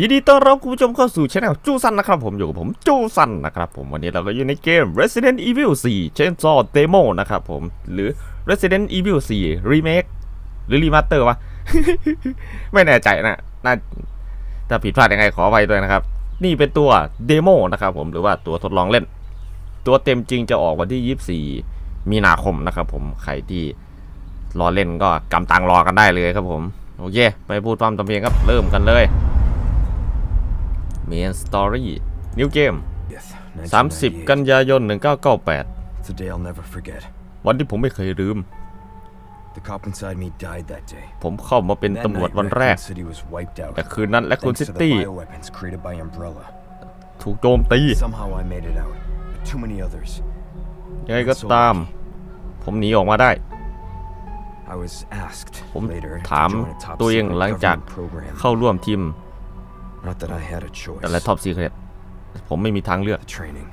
ยินดีต้อนรับคุณผู้ชมเข้าสู่ช anel จูซันนะครับผมอยู่กับผมจูซันนะครับผมวันนี้เราก็อยู่ในเกม Resident Evil 4 Chainsaw Demo นะครับผมหรือ Resident Evil 4 Remake หรือ Remaster วะ ไม่แน่ใจนะน่าถ้าผิดพลาดยังไงขออภัยด้วยนะครับ นี่เป็นตัวเดโมนะครับผมหรือว่าตัวทดลองเล่น ตัวเต็มจริงจะออกวันที่ 24 มีนาคมนะครับผมใครที่รอเล่นก็กำตังรอกันได้เลยครับผมโอเคไปพูดความตำเพลงครับเริ่มกันเลย Main Story New Game Yes, 30 กันยายน 1998 It's a day I'll never forget. วันที่ผมไม่เคยลืม The cop inside me died that day. ผมเข้ามาเป็น That ตำรวจ night, วันแรก Raccoon City was wiped out. แต่คืนนั้นและคุณ Thanks ซิ to the ตี้ bioweapons created by Umbrella. ถูกโจมตี Somehow I made it out. But too many others. ยังไงก็ตาม ผมหนีออกมาได้ I was asked ผม later ถาม to join a top ตัวเอง secret หลังจาก government program. เข้าร่วมทีม Not that I had a choice. แต่ละท็อปซีเครตผมไม่มีทางเลือก The training,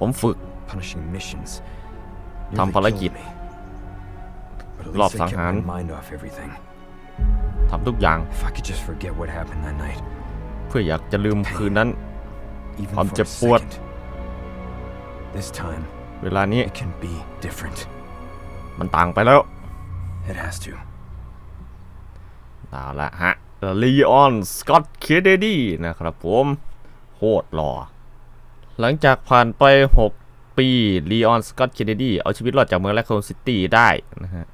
ผมฝึก punishing missions. ทำภารกิจ nearly killed me. But at รอบ least สั I ง kept หาร my mind off everything. ทำทุกอย่าง If I could just forget what happened that night. เพื่ออยากจะลืมคืนนั้น Even ความ for เจ็บ a ปวด second. This time, เวลานี้ it can be different. มันต่างไปแล้ว It has to. เอาละฮะ ลีออน สกอตเคเดดี้นะครับผมโคตรหล่อ หลังจากผ่านไป 6 ปีลีออนสกอตเคเดดี้เอาชีวิตรอดจากเมืองแลคโคนซิตี้ได้นะฮะ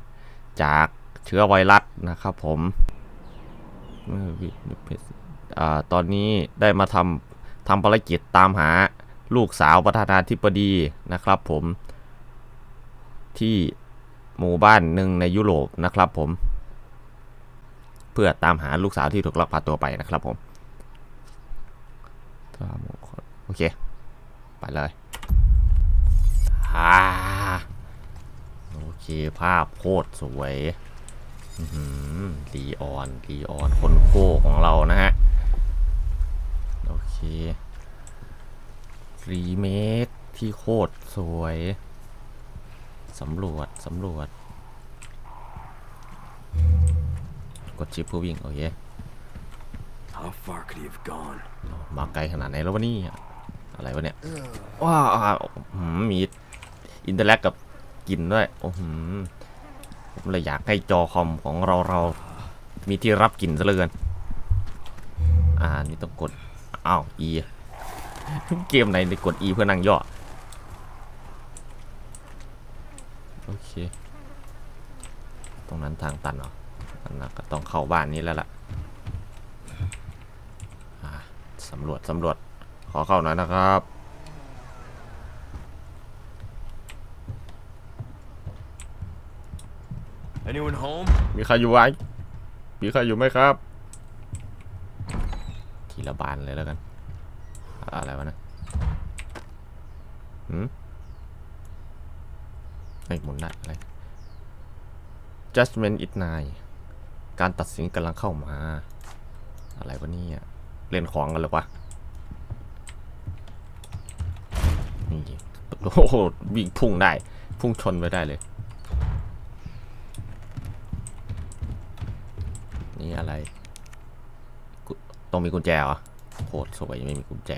จากเชื้อไวรัสนะครับผมอตอนนี้ได้มาทำทำภารกิจตามหาลูกสาวประธานาธิบดีนะครับผมที่หมู่บ้านหนึ่งในยุโรปนะครับผม เพื่อตามหาลูกสาวที่ถูกลักพาตัวไปนะครับผมโอเค ไปเลยฮ่าโอเคภาพโคตรสวยลีออนลีออนคนโก้ของเรานะฮะ โอเครีเมคที่โคตรสวย สำรวจ สำรวจ กดชิปเพื่อวิ่ง โอเค How far could he have gone? มาไกลขนาดไหนแล้ววะนี่อะไรวะเนี่ย ว้าวหืมมีอินเตอร์แลกกับกลินด้วย โอ้โหอผมเลยอยากให้จอคอมของเราเรา มีที่รับกลิ่นซะเหลือเกิน อ่า นี่ต้องกด อ้าว E เกมไหนได้กด E เพื่อนั่งย่อ โอเค ตรงนั้นทางตันเหรอ อันนั้นก็ต้องเข้าบ้านนี้แล้วล่ะอ่าสำรวจสำรวจขอเข้าหน่อยนะครับ Anyone home? มีใครอยู่ไหมมีใครอยู่ไหมครับ ทีละบานเลยแล้วกัน อะไรวะนะหืมไอ้ยหมุนได้อะไร judgment is nigh การตัดสินกำลังเข้ามา อะไรวะเนี่ยเล่นของกันเลยวะนี่โอ้โหวิ่งพุ่งได้ พุ่งชนไปได้เลย นี่อะไรต้องมีกุญแจเหรอโคตรสวยไม่มีกุญแจ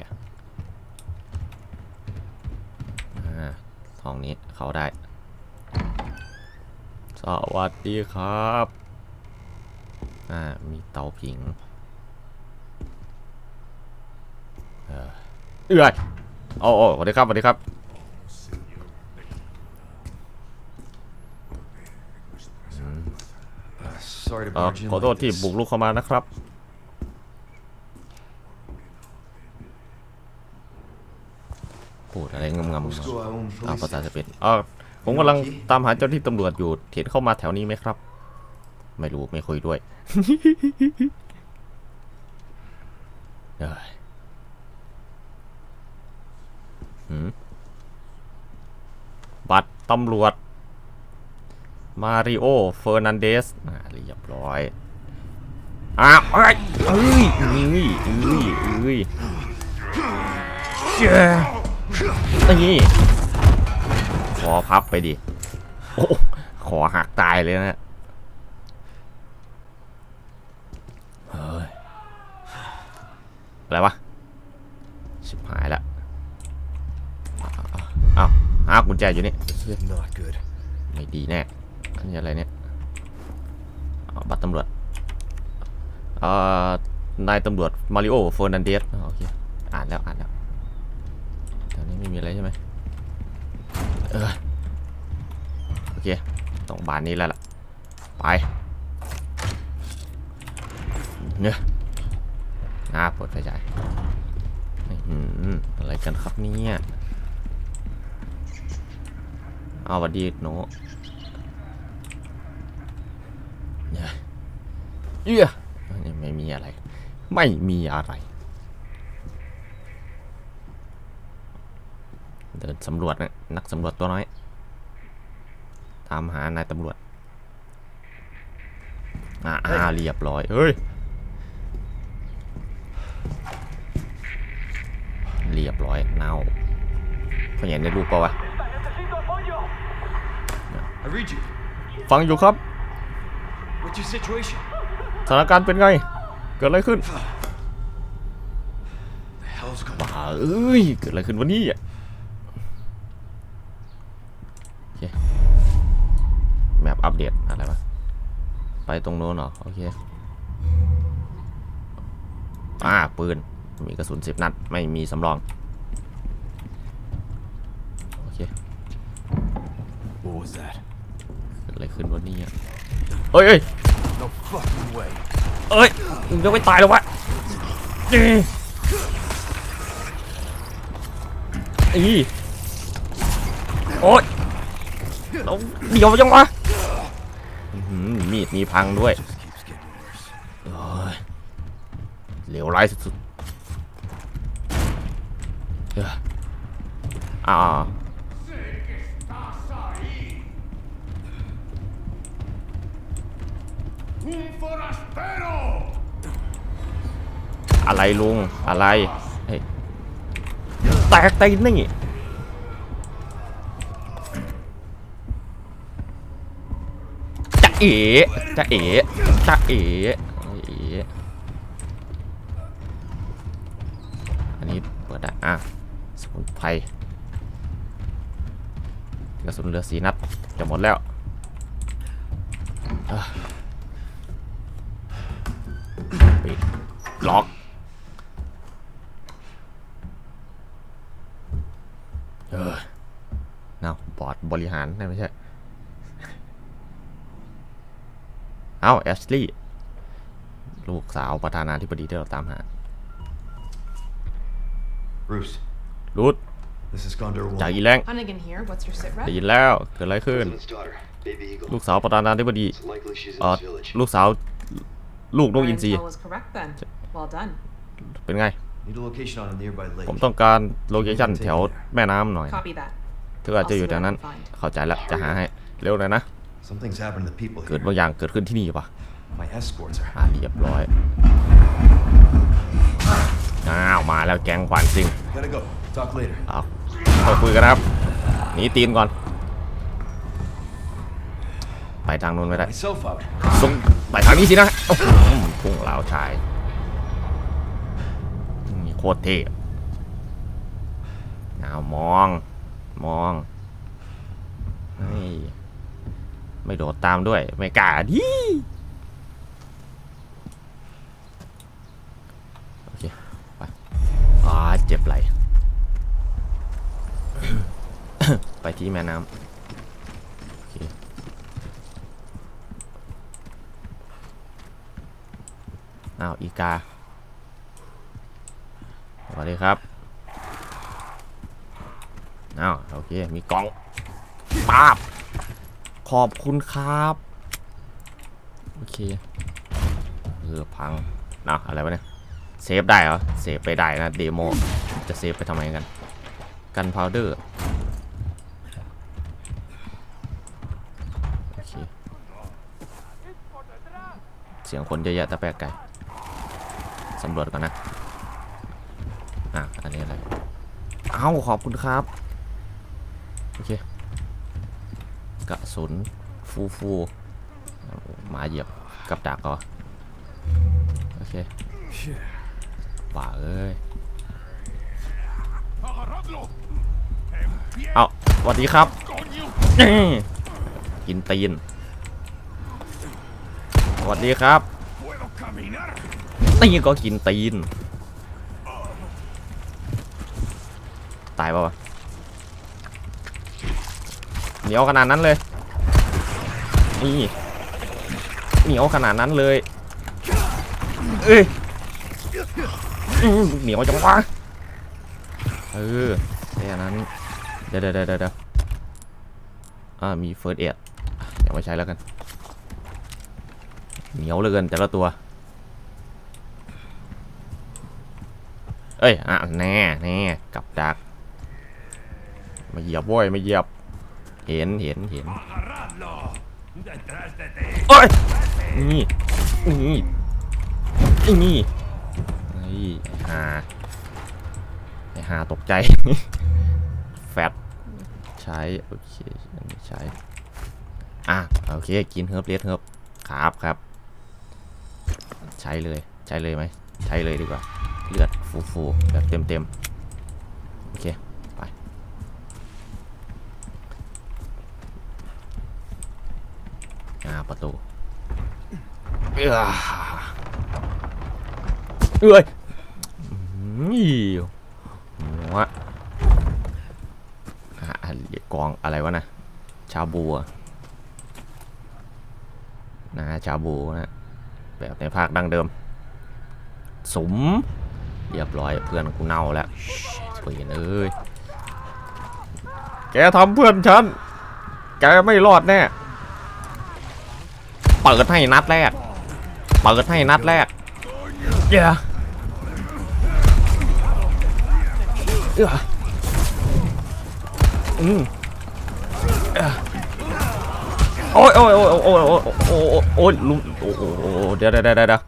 อ่าห้องนี้เข้าได้ สวัสดีครับ อ่า มีเตาผิง เออเอื้อยโอ้โอ้สวัสดีครับสวัสดีครับ Sorry to เอ่อ barge in ขอโทษ like ที่ this. บุกลุกเข้ามานะครับ พูดอะไรงำๆ Busco a un ตามภา policía. ษาสเปนเออผมกำลังตามหาเจ้าที่ตำรวจอยู่ เห็นเข้ามาแถวนี้ไหมครับ ไม่รู้ไม่คุยด้วยเอ้ยหืมบัตรตำรวจ มาริโอ เฟอร์นันเดสอ่าเรียบร้อยอ้าวเอ้ยเอ้ยเอ้ยเอ้ยเอ้ยเจ้านี่ขอพับไปดิ โอ้ ขอหักตายเลยนะเฮ้ย อะไรวะชิบหายละอ้าวหากุญแจอยู่นี่ Not good. ไม่ดีแน่อันนี้อะไรเนี่ยอ๋อบัตรตำรวจเอ่อนายตำรวจมาริโอเฟอร์นันเดสอ๋อโอเคอ่านแล้วอ่านแล้วแถวนี้ไม่มีอะไรใช่ไหมเออโอเคตรงบานนี้แล้วล่ะไปเนี่ยอ่าเปิดไฟฉายอื้อหืออะไร กันครับเนี่ยเอาวัดดีหนูเนี่ยเอี้ยนี่ไม่มีอะไร ไม่มีอะไร เดินสำรวจนะนักสำรวจตัวน้อย ตามหานายตำรวจอ่าอ่าเรียบร้อย เฮ้ย เรียบร้อยเน่าพ่อใหญ่ได้รูปปล่าวะฟังอยู่ครับสถานการณ์เป็นไง เกิดอะไรขึ้นบ้าเอ้ย เกิดอะไรขึ้นวันนี้อะแมปอัปเดตอะไรวะไปตรงโน้นเหรอ โอเค อ่า ปืน มีกระสุนสิบนัด ไม่มีสำรอง โอเค What was that? เกิดอะไรขึ้นวันนี้อะเอ้ยเอ้ย No fucking way. เอ้ยมึงจะไม่ตายแล้ววะนี่อีโอ๊ยเราเดี๋ยวยังวะอื้อหือมีดมีพังด้วย Just keeps getting worse. โอ้ยเหลวร้ายสุดๆเอ้อ อ่าอะไรลุง อะไรแตกตีนนี่จะเอ๋จะเอ๋จะเอ๋เอ๋อันนี้เปิดได้อะสมุนไพร สุนเหลือสีนัด จะหมดแล้วอะปิดล็อก เออเนาบอร์ดบริหารนั่นไม่ใช่ เอ้าแอชลีย์ลูกสาวประธานาธิบดีที่เราตามหา Bruce, รูท this is Condor จาก One. อีแรง Hunnigan here. What's your sit rep? ได้ยินแล้วเกิดอะไรขึ้น President's daughter, Baby Eagle. ลูกสาวประธานาธิบดี It's likely she's in เอ่อ this village. ลูกสาวลูกนก Our อินทรี intel was correct then. Well done. เป็นไง Need a location on a nearby lake. ผมต้องการโลเคชั่นแถวแม่น้ำหน่อย Copy that. เธออาจจะอยู่แถวนั้น เข้าใจแล้วจะหาให้ เร็วหน่อยนะ Something's happened to the people เกิด here. บางอย่างเกิดขึ้นที่นี่ปะ My escorts are. อ่าเรียบร้อย อ้าว มาแล้วแก๊งขวานซิง Gotta go. Talk later. เอา ไปคุยกันนะครับหนีตีนก่อน ไปทางนู้นไม่ได้ Myself out. ส่งไปทางนี้สินะโอ้โหพุ่งเหลาวชายนี่โคตรเท่เอามอง มองเฮ้ยไม่โดดตามด้วย ไม่กล้าดิโอเค ไป อ่า เจ็บไหล ไปที่แม่น้ำเอ้าว อีกา สวัสดีครับ อ้าว โอเค มีกล่องป้าบ ขอบคุณครับ โอเคเออพังนะอะไรวะเนี่ย เซฟได้เหรอ เซฟไปได้นะ เดโม จะเซฟไปทำไมกัน กันพาวเดอร์ โอเค เสียงคนเยอะแยะแต่แปลกไก่สำรวจก่อนนะ อะ อันนี้อะไร เอ้า ขอบคุณครับ โอเค กระสุน ฟูฟูหมาเหยียบกับดักเหรอ โอเคว่าเอ้ย เอาสวัสดีครับ กินตีน วัสดีครับนี่ก็กินตีน ตายป่าวะเหนียวขนาดนั้นเลย นี่เหนียวขนาดนั้นเลย เอ้ยเหนียวจังวะเออแค่นั้น เดี๋ยวเดี๋ยวเดี๋ยวเดี๋ยวอ่า มีเฟิร์สเอ็ดเดี๋ยวมาใช้แล้วกัน เหนียวเหลือเกินแต่ละตัว เอ้ย อะ แน่แน่กับดัก มาเหยียบโว้ยมาเหยียบ เห็นเห็นเห็นโอ้ย นี่ นี่ นี่ไอ้หาไอหาตกใจ แฟตใช้ โอเค อันนี้ใช้ อะ โอเค กินเฮิร์บเลสเฮิร์บครับครับ ใช้เลยใช้เลยไหมใช้เลยดีกว่า เลือดฟูฟูแบบเต็มเต็มโอเค ไป อ่า ประตูเอ้อเอ้ยอืมหัวอะอะกองอะไรวะนะ ชาบูนะชาบูนะ แบบในภาคดังเดิม สม เรียบร้อยเพื่อนกูเน่าแล้วเปลี่ยนเอ้ย แกทำเพื่อนฉัน แกไม่รอดแน่ เปิดให้นัดแรก เปิดให้นัดแรกเย้เอออืม อ้ยโอ้ยโอ้ยโอ้ยโอ้ยโอ้ยโอ้ยลุงโอ้ยโอ้ยโอ้ยเดี๋ยวเดี๋ยวเดี๋ยวเดี๋ยว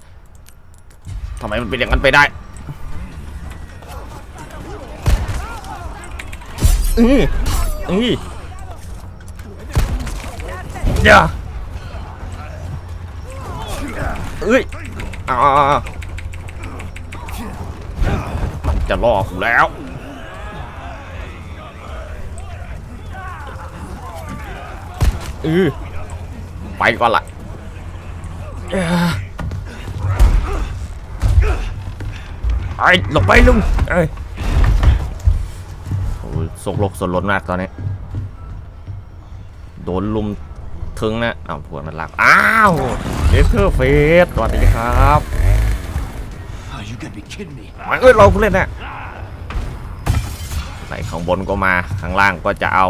ทำไมมันเป็นอย่างนั้นไปได้อืออือเดี๋ยวเอ้ยอ่ามันจะล่อกูแล้วเออ ไปก่อนละเอ้อไอ้หลบไปลุงเอ้ยโอ้ยสกลกสนลนมากตอนนี้ โดนลุมถึงนะอ้าวพวกมันหลัก อ้าวเดสเทอร์เฟสสวัสดีครับ Oh, you gotta be kidding me. มาเอ้ยเราผู้เล่นนะไหนข้างบนก็มา ข้างล่างก็จะเอา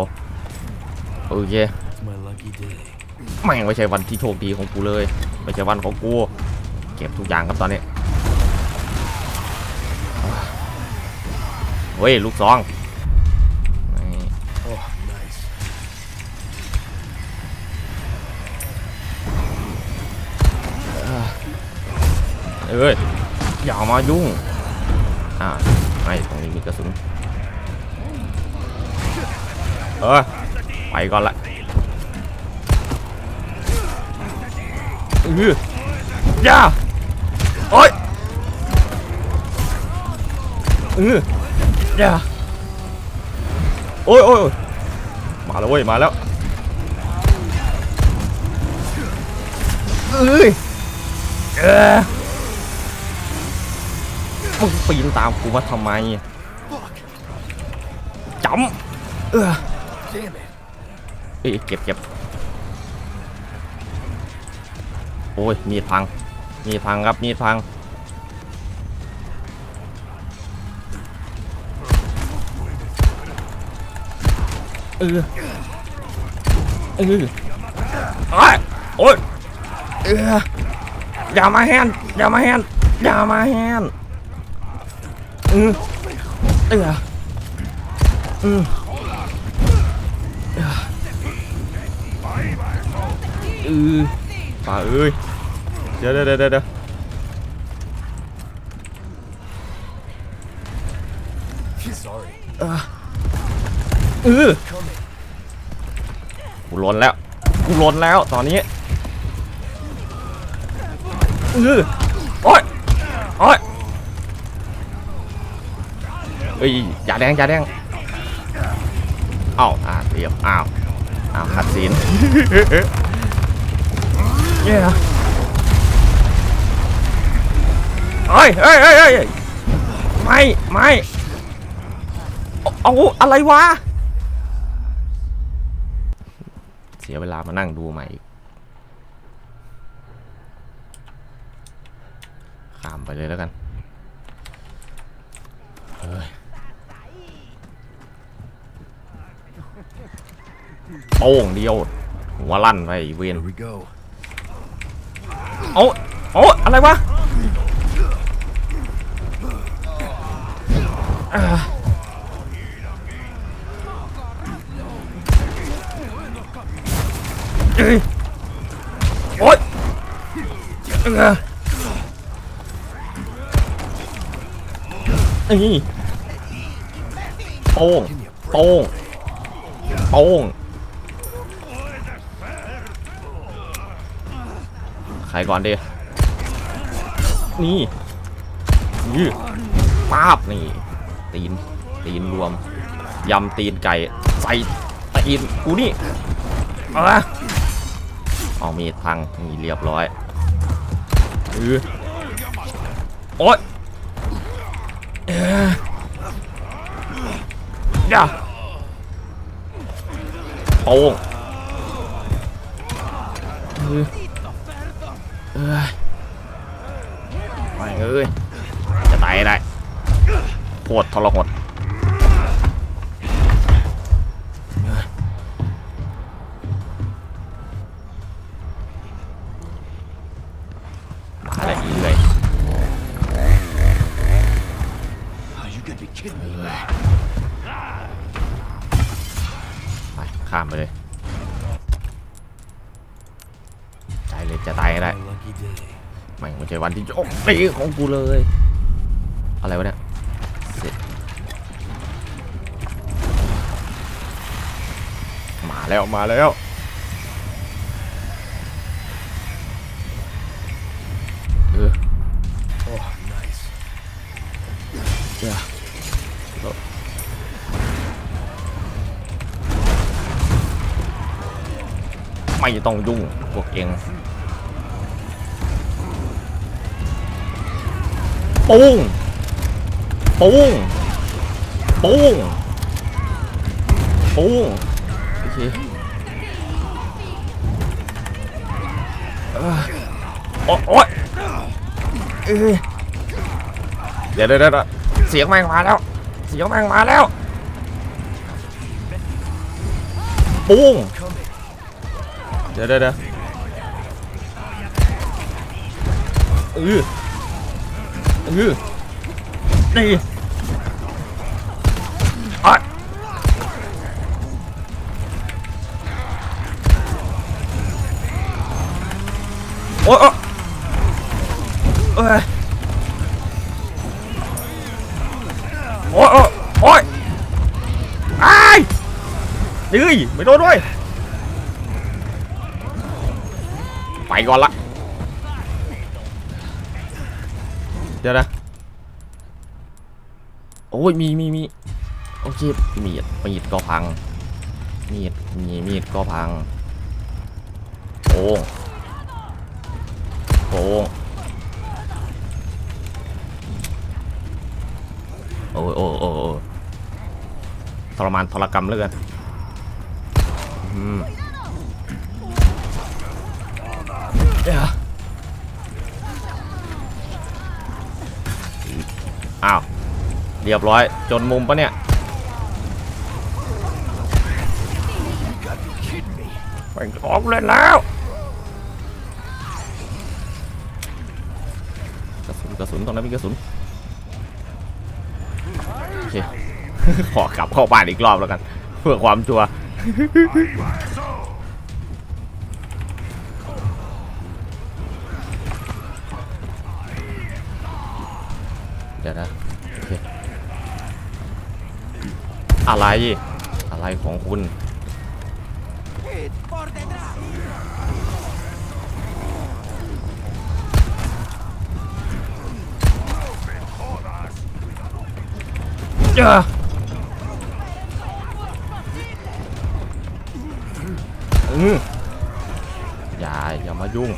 โอเค My lucky day. แม่งไม่ใช่วันที่โชคดีของกูเลย ไม่ใช่วันของกู เก็บทุกอย่างครับตอนนี้เฮ้ยลูกซองเอ้ยอย่ามายุ่ง อ่าไอ้ตรงนี้มีกระสุน เออ ไปก่อนละ อือย่าโอ้ยอือย่าโอ้ยโอ้ยมาแล้วเว้ยมาแล้วเอ้ยเออมึงปีนตามกูมาทำไมจำเออเอ้ยเก็บเก็บ โอ้ย มีดพัง มีดพังครับ มีดพัง เออ เออโอ้ยโอ้ย เออ อย่ามาแฮนอย่ามาแฮนอย่ามาแฮนเออ เออเอออือ ป่าเอ้ย เดี๋ยวเดี๋ยวเดี๋ยวเดี๋ยว Sorry. เออกูล้นแล้ว กูล้นแล้วตอนนี้เออโอ้ยโอ้ยเอ้ยอย่าแดงอย่าแดงเอ้าอ่าเรียบอ้าวอ้าวคัดซี นเนี่ยเฮ้ยเฮ้ยเฮ้ยเฮ้ยไม่ไม่เอาอะไรวะ เสียเวลามานั่งดูใหม่ข้ามไปเลยแล้วกัน เฮ้ยโป้งเดียวหัวลั่นไปเวน Here we go. โอ้โอ้อะไรวะโอ๊ยนี่โป้งโป้งโป้งใคร ก่อนดีนี่ยืดป้าบนี่ ตีน ตีนรวม ยำตีนไก่ ใส่ตีนกูนี่เอาละเอามีดพังนี่เรียบร้อยเออโอ๊ยอ้ยอย่าโป้งเออเอ้ย ไม่งเอ้ยจะตายได้โคตรทรหดมาแล้อีเลยไปข้ามไปเลยตายเลยจะตายได้ My lucky day. ไม่งไม่ใช่วันที่จะโอ้ตีของกูเลย อะไรวะเนี่ยเสร็จมาแล้วมาแล้วเออ Oh, nice. เดี๋ยวไม่ต้องยุ่งพวกเอง ปุ้งปุ้งปุ้งปุ้งโอเคโอ๊ยเอ้ยเดี๋ยวเดี๋ยวเสียงแม่งมาแล้ว เสียงแม่งมาแล้วปุ้งเดี๋ยวเดี๋ยวเดี๋ยว เออเอนี่อะโอ้ยโอ้ยโอ้ยโอ้ยไอ้ยเฮ้ยไม่โดนด้วย อ้ยมีมีมีโอเคมีดมีดก็พัง มีดมีมีดก็พังโป่งโป่งโอ้ยโอ้โอ้โอ้ทรมานทรกรรมเหลยกันอืมเดี๋ยว รียบร้อย จนมุมปะเนี่ยไปออกเล่นแล้วกระสุนกระสุนตรงนั้นมีกระสุนโอเคขอกลับเข้าบ้านอีกรอบแล้วกัน เพื่อความชัวร์เดี๋ยวนะโอเค อะไร อะไรของคุณเอ้ออืมอย่าอย่ามายุ่ง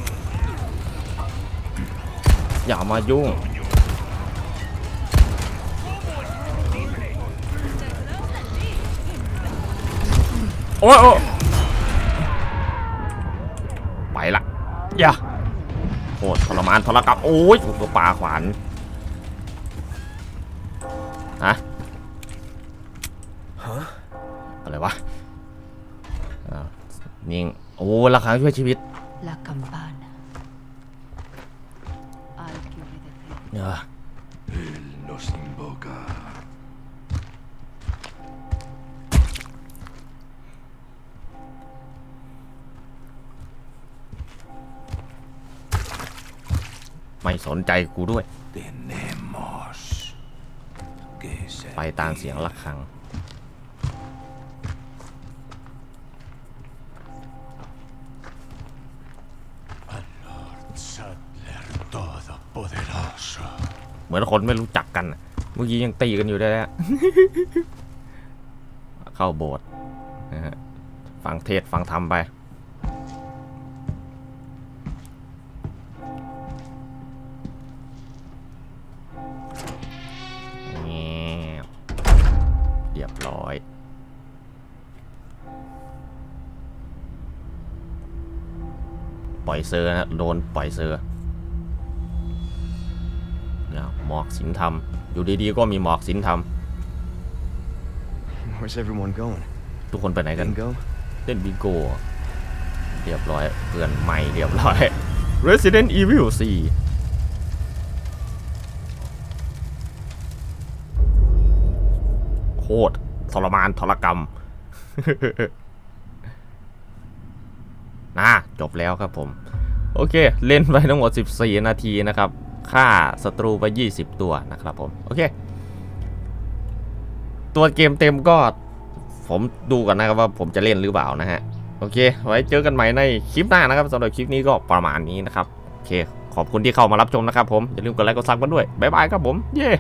อย่ามายุ่ง โอ้ยโอ้ยไปละอย่าโหดทรมานทรกรรมโอ้ยตัวปลาขวานฮะฮะอะไรวะอ้าวนิ่งโอ้ราคาช่วยชีวิต La campana. I'll give you the thing. เออ ไม่สนใจกูด้วย Tenemos que ser. ไปตามเสียงระฆัง Al Lord Sadler Todopoderoso. เหมือนคนไม่รู้จักกันน่ะเมื่อกี้ยังตีกันอยู่ได้แล้ว เข้าโบสถ์นะฮะฟังเทศน์ฟังธรรมไป เซอร์นะโดนปล่อยเซอร์เนี่ยหมอกสินธรรม อยู่ดีๆก็มีหมอกสินธรรม Where's everyone going? ทุกคนไปไหนกัน Bingo? เล่นบิงโกเรียบร้อยเพื่อนใหม่เรียบร้อย Resident Evil 4 โคตรทรมานทรกรรม นะจบแล้วครับผม โอเค เล่นไปทั้งหมด 14 นาทีนะครับฆ่าศัตรูไป 20 ตัวนะครับผม โอเค ตัวเกมเต็มก็ผมดูกันนะครับว่าผมจะเล่นหรือเปล่านะฮะ โอเค ไว้เจอกันใหม่ในคลิปหน้านะครับสำหรับคลิปนี้ก็ประมาณนี้นะครับ โอเค ขอบคุณที่เข้ามารับชมนะครับผม อย่าลืมกดไลค์กดซับกันด้วย บ๊ายบายครับผม เย้